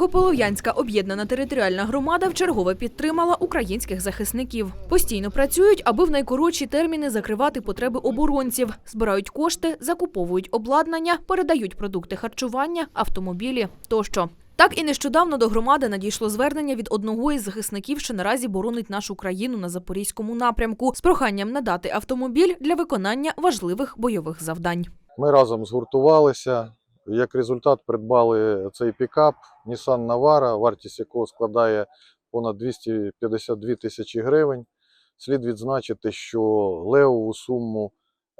Його-Полов'янська об'єднана територіальна громада вчергове підтримала українських захисників. Постійно працюють, аби в найкоротші терміни закривати потреби оборонців, збирають кошти, закуповують обладнання, передають продукти харчування, автомобілі тощо. Так і нещодавно до громади надійшло звернення від одного із захисників, що наразі боронить нашу країну на запорізькому напрямку, з проханням надати автомобіль для виконання важливих бойових завдань. Ми разом згуртувалися. Як результат, придбали цей пікап Nissan Navara, вартість якого складає понад 252 тисячі гривень. Слід відзначити, що левову суму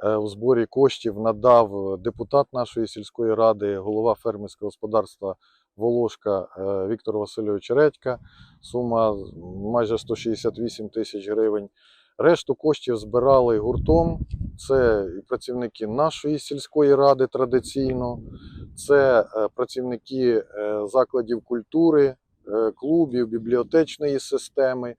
е, в зборі коштів надав депутат нашої сільської ради, голова фермерського господарства Волошка е, Віктор Васильович Редька. Сума майже 168 тисяч гривень. Решту коштів збирали гуртом. Це і працівники нашої сільської ради традиційно, це е, працівники е, закладів культури, е, клубів, бібліотечної системи,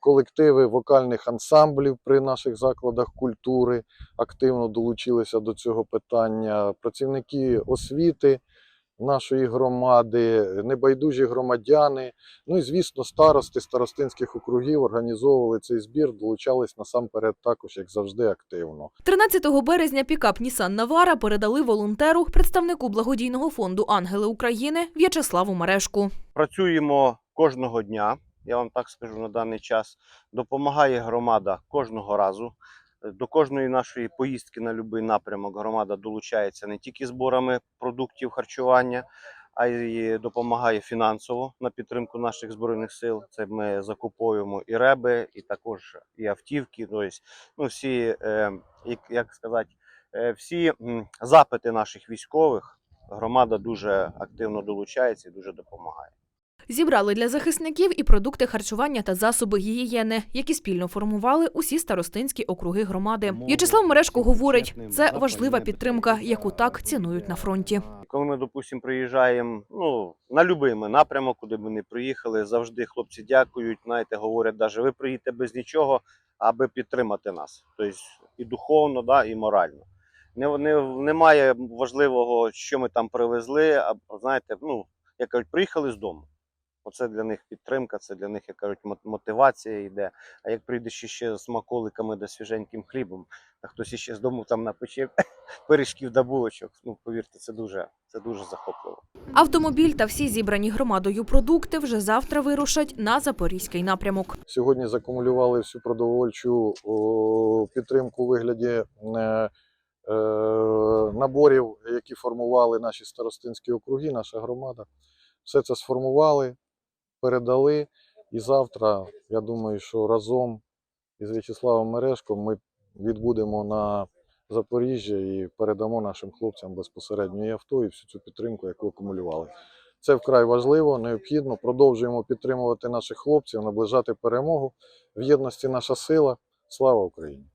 колективи вокальних ансамблів при наших закладах культури активно долучилися до цього питання, працівники освіти нашої громади, небайдужі громадяни. Ну і звісно, старости старостинських округів організовували цей збір, долучались насамперед також, як завжди, активно. 13 березня пікап Нісан Навара передали волонтеру, представнику благодійного фонду Ангели України В'ячеславу Мерешку. Працюємо кожного дня, я вам так скажу на даний час. Допомагає громада кожного разу. До кожної нашої поїздки на будь-який напрямок громада долучається не тільки зборами продуктів харчування, а й допомагає фінансово на підтримку наших збройних сил. Це ми закуповуємо і реби, і також і автівки. Тобто, ну, всі, е, як, як сказати, е, всі запити наших військових громада дуже активно долучається і дуже допомагає. Зібрали для захисників і продукти харчування та засоби гігієни, які спільно формували усі старостинські округи громади. В'ячеслав Мерешко говорить, це важлива підтримка, яку так цінують на фронті. Коли ми, допустимо, приїжджаємо ну, на будь-який напрямок, куди б ми не приїхали, завжди хлопці дякують, знаєте, говорять, навіть ви приїдете без нічого, аби підтримати нас. Тобто і духовно, да, і морально. Не, не, немає важливого, що ми там привезли, а знаєте, ну, як кажуть, приїхали з дому. Оце для них підтримка, це для них, як кажуть, мо- мотивація йде. А як прийдеш ще з смаколиками да свіженьким хлібом, а хтось іще з дому там напече пиріжків да булочок, ну повірте, це дуже, це дуже захопливо. Автомобіль та всі зібрані громадою продукти вже завтра вирушать на запорізький напрямок. Сьогодні закумулювали всю продовольчу підтримку у вигляді е, е, наборів, які формували наші старостинські округи, наша громада. Все це сформували, передали. І завтра, я думаю, що разом із В'ячеславом Мерешком ми відбудемо на Запоріжжя і передамо нашим хлопцям безпосередньо і авто, і всю цю підтримку, яку акумулювали. Це вкрай важливо, необхідно. Продовжуємо підтримувати наших хлопців, наближати перемогу. В єдності наша сила. Слава Україні!